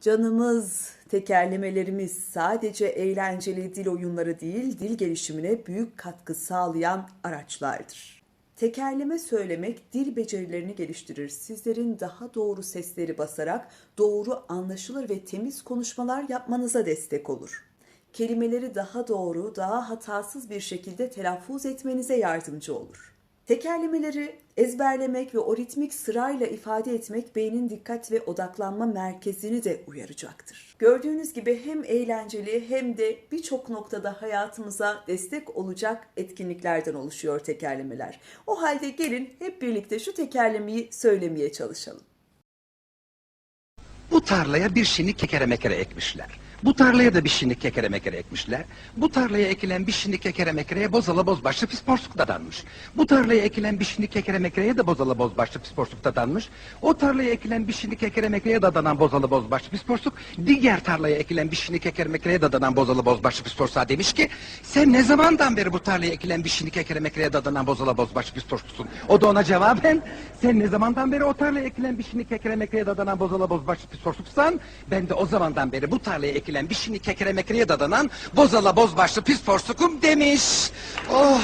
Canımız, tekerlemelerimiz sadece eğlenceli dil oyunları değil, dil gelişimine büyük katkı sağlayan araçlardır. Tekerleme söylemek dil becerilerini geliştirir. Sizlerin daha doğru sesleri basarak doğru, anlaşılır ve temiz konuşmalar yapmanıza destek olur. Kelimeleri daha doğru, daha hatasız bir şekilde telaffuz etmenize yardımcı olur. Tekerlemeleri ezberlemek ve o ritmik sırayla ifade etmek beynin dikkat ve odaklanma merkezini de uyaracaktır. Gördüğünüz gibi hem eğlenceli hem de birçok noktada hayatımıza destek olacak etkinliklerden oluşuyor tekerlemeler. O halde gelin hep birlikte şu tekerlemeyi söylemeye çalışalım. Bu tarlaya bir şinik kekere mekere ekmişler. Bu tarlaya da bir şinik kekere mekere ekmişler. Bu tarlaya ekilen bir şinik kekere mekereye bozala bozbaşlı pis porsuk dadanmış. Bu tarlaya ekilen bir şinik kekere mekereye de bozala bozbaşlı pis porsuk dadanmış. O tarlaya ekilen bir şinik kekere mekereye dadanan bozalı bozbaşlı pis porsuk diğer tarlaya ekilen bir şinik kekere mekereye dadanan bozalı bozbaşlı pis porsuğa demiş ki sen ne zamandan beri bu tarlaya ekilen bir şinik kekere mekereye dadanan bozala bozbaşlı pis porsuksun? O da ona cevaben sen ne zamandan beri o tarlaya ekilen bir şinik kekere mekereye dadanan bozala bozbaşlı pis porsuksan ben de o zamandan beri bu tarlaya ekilen bir şinik kekere mekereye dadanan bozala bozbaşlı pis porsukum demiş. Oh.